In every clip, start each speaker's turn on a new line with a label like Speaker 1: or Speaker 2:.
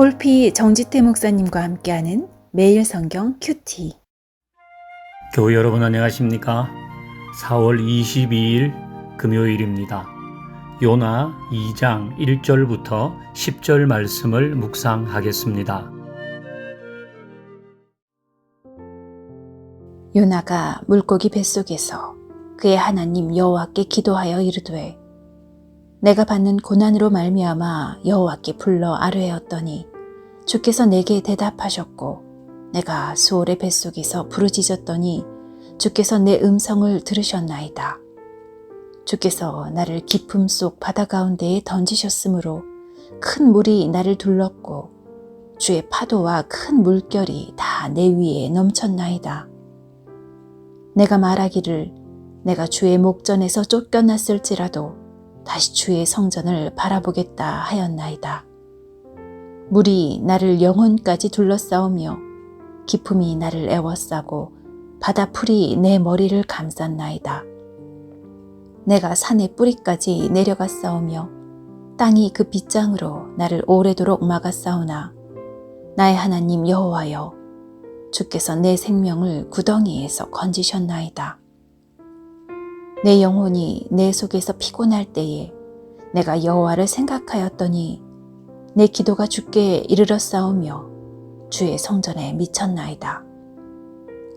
Speaker 1: 홀피 정지태 목사님과 함께하는 매일 성경 큐티.
Speaker 2: 교회 여러분 안녕하십니까? 4월 22일 금요일입니다. 요나 2장 1절부터 10절 말씀을 묵상하겠습니다.
Speaker 1: 요나가 물고기 뱃속에서 그의 하나님 여호와께 기도하여 이르되 내가 받는 고난으로 말미암아 여호와께 불러 아뢰었더니 주께서 내게 대답하셨고 내가 수월의 뱃속에서 부르짖었더니 주께서 내 음성을 들으셨나이다. 주께서 나를 깊음 속 바다 가운데에 던지셨으므로 큰 물이 나를 둘렀고 주의 파도와 큰 물결이 다 내 위에 넘쳤나이다. 내가 말하기를 내가 주의 목전에서 쫓겨났을지라도 다시 주의 성전을 바라보겠다 하였나이다. 물이 나를 영혼까지 둘러싸우며 기품이 나를 애워싸고 바다 풀이 내 머리를 감쌌나이다. 내가 산의 뿌리까지 내려가 싸우며 땅이 그 빗장으로 나를 오래도록 싸우나 나의 하나님 여호와여 주께서 내 생명을 구덩이에서 건지셨나이다. 내 영혼이 내 속에서 피곤할 때에 내가 여호와를 생각하였더니 내 기도가 주께 이르러 싸우며 주의 성전에 미쳤나이다.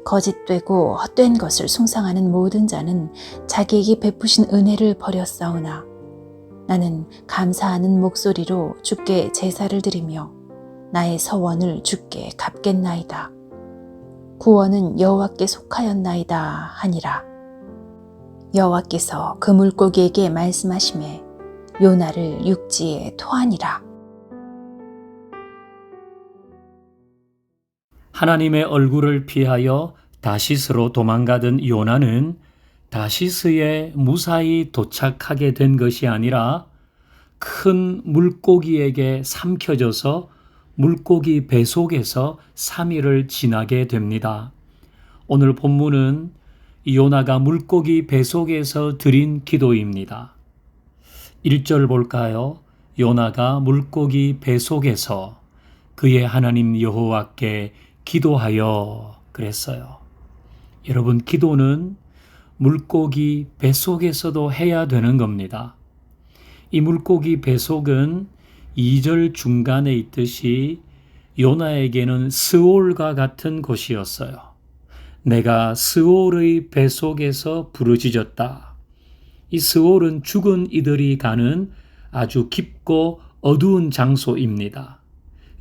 Speaker 1: 거짓되고 헛된 것을 숭상하는 모든 자는 자기에게 베푸신 은혜를 버렸사오나 나는 감사하는 목소리로 주께 제사를 드리며 나의 서원을 주께 갚겠나이다. 구원은 여호와께 속하였나이다 하니라. 여호와께서 그 물고기에게 말씀하심에 요나를 육지에 토하니라.
Speaker 2: 하나님의 얼굴을 피하여 다시스로 도망가던 요나는 다시스에 무사히 도착하게 된 것이 아니라 큰 물고기에게 삼켜져서 물고기 배 속에서 3일을 지나게 됩니다. 오늘 본문은 요나가 물고기 배 속에서 드린 기도입니다. 1절 볼까요? 요나가 물고기 배 속에서 그의 하나님 여호와께 기도하여 그랬어요. 여러분, 기도는 물고기 뱃속에서도 해야 되는 겁니다. 이 물고기 뱃속은 2절 중간에 있듯이 요나에게는 스올과 같은 곳이었어요. 내가 스올의 뱃속에서 부르짖었다. 이 스올은 죽은 이들이 가는 아주 깊고 어두운 장소입니다.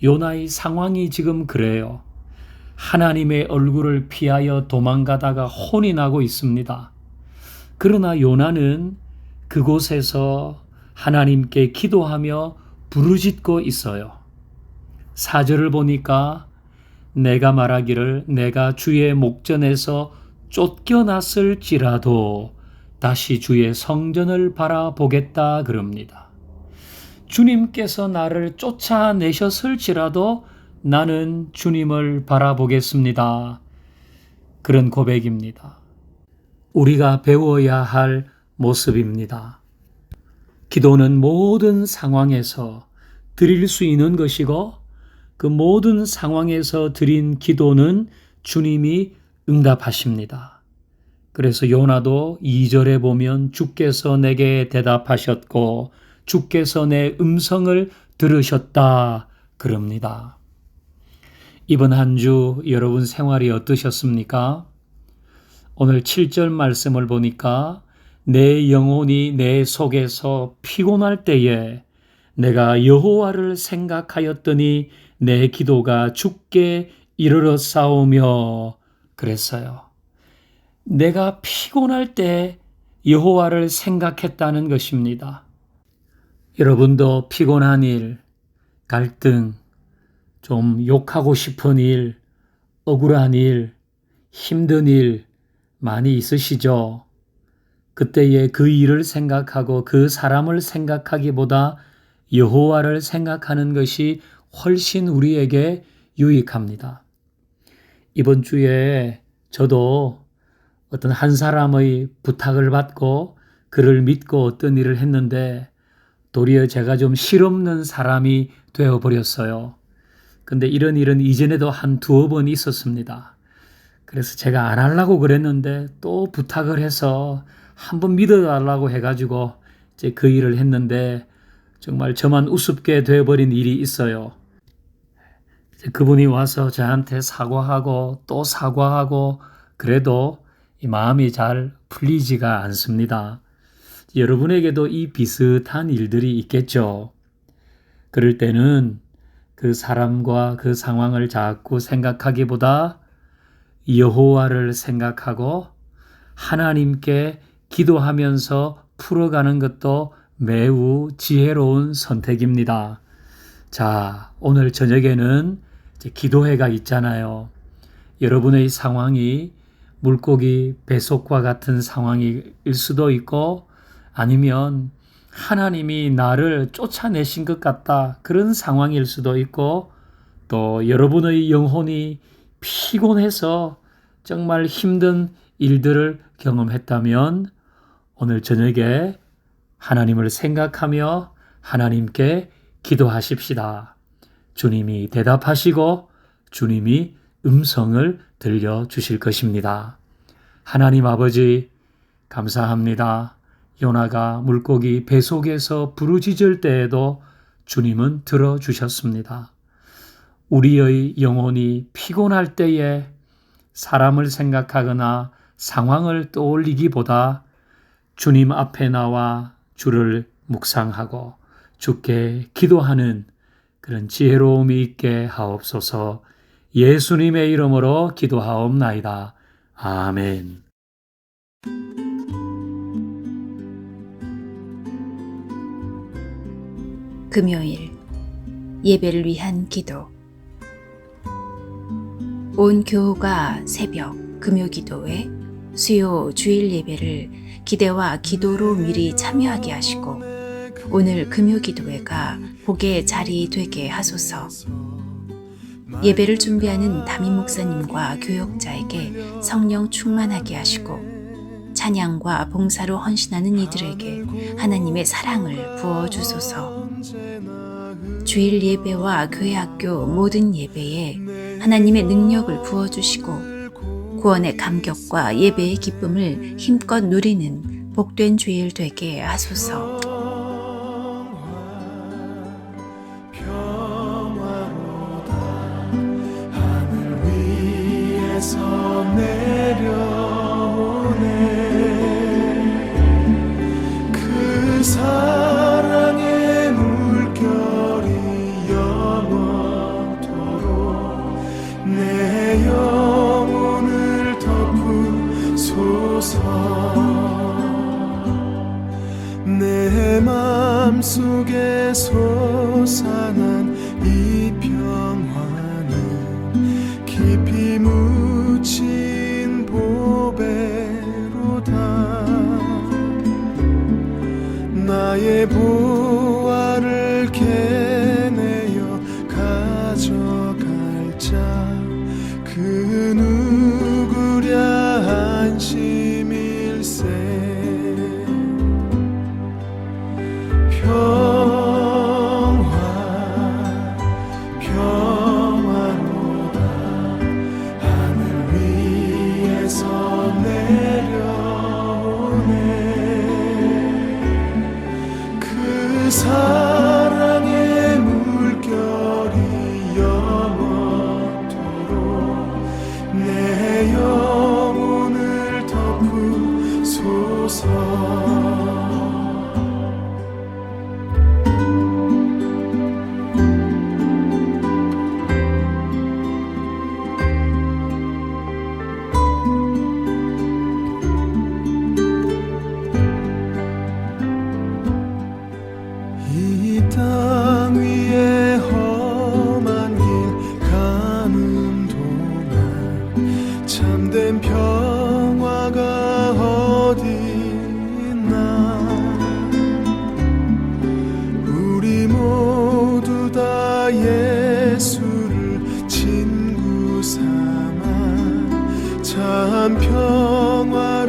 Speaker 2: 요나의 상황이 지금 그래요. 하나님의 얼굴을 피하여 도망가다가 혼이 나고 있습니다. 그러나 요나는 그곳에서 하나님께 기도하며 부르짖고 있어요. 사절을 보니까 내가 말하기를 내가 주의 목전에서 쫓겨났을지라도 다시 주의 성전을 바라보겠다 그럽니다. 주님께서 나를 쫓아내셨을지라도 나는 주님을 바라보겠습니다. 그런 고백입니다. 우리가 배워야 할 모습입니다. 기도는 모든 상황에서 드릴 수 있는 것이고 그 모든 상황에서 드린 기도는 주님이 응답하십니다. 그래서 요나도 2절에 보면 주께서 내게 대답하셨고 주께서 내 음성을 들으셨다 그럽니다. 이번 한 주 여러분 생활이 어떠셨습니까? 오늘 7절 말씀을 보니까 내 영혼이 내 속에서 피곤할 때에 내가 여호와를 생각하였더니 내 기도가 죽게 이르러 싸우며 그랬어요. 내가 피곤할 때 여호와를 생각했다는 것입니다. 여러분도 피곤한 일, 갈등, 좀 욕하고 싶은 일, 억울한 일, 힘든 일 많이 있으시죠? 그때에 그 일을 생각하고 그 사람을 생각하기보다 여호와를 생각하는 것이 훨씬 우리에게 유익합니다. 이번 주에 저도 어떤 한 사람의 부탁을 받고 그를 믿고 어떤 일을 했는데 도리어 제가 좀 실없는 사람이 되어 버렸어요. 근데 이런 일은 이전에도 한 두어 번 있었습니다. 그래서 제가 안 하려고 그랬는데 또 부탁을 해서 한번 믿어달라고 해가지고 이제 그 일을 했는데 정말 저만 우습게 되어버린 일이 있어요. 그분이 와서 저한테 사과하고 또 사과하고 그래도 이 마음이 잘 풀리지가 않습니다. 여러분에게도 이 비슷한 일들이 있겠죠. 그럴 때는 그 사람과 그 상황을 자꾸 생각하기보다 여호와를 생각하고 하나님께 기도하면서 풀어가는 것도 매우 지혜로운 선택입니다. 자, 오늘 저녁에는 기도회가 있잖아요. 여러분의 상황이 물고기 배속과 같은 상황일 수도 있고 아니면 하나님이 나를 쫓아내신 것 같다. 그런 상황일 수도 있고 또 여러분의 영혼이 피곤해서 정말 힘든 일들을 경험했다면 오늘 저녁에 하나님을 생각하며 하나님께 기도하십시다. 주님이 대답하시고 주님이 음성을 들려 주실 것입니다. 하나님 아버지, 감사합니다. 요나가 물고기 배 속에서 부르짖을 때에도 주님은 들어주셨습니다. 우리의 영혼이 피곤할 때에 사람을 생각하거나 상황을 떠올리기보다 주님 앞에 나와 주를 묵상하고 주께 기도하는 그런 지혜로움이 있게 하옵소서 예수님의 이름으로 기도하옵나이다. 아멘.
Speaker 1: 금요일 예배를 위한 기도 온 교우가 새벽 금요 기도회 수요 주일 예배를 기대와 기도로 미리 참여하게 하시고 오늘 금요 기도회가 복의 자리 되게 하소서 예배를 준비하는 담임 목사님과 교역자에게 성령 충만하게 하시고 찬양과 봉사로 헌신하는 이들에게 하나님의 사랑을 부어 주소서. 주일 예배와 교회 학교 모든 예배에 하나님의 능력을 부어 주시고 구원의 감격과 예배의 기쁨을 힘껏 누리는 복된 주일 되게 하소서.
Speaker 3: 덮으소서. 내 맘속에 솟아난 이 평화는 깊이 묻힌 보배로다. 나의 보 주소서. 참 평화.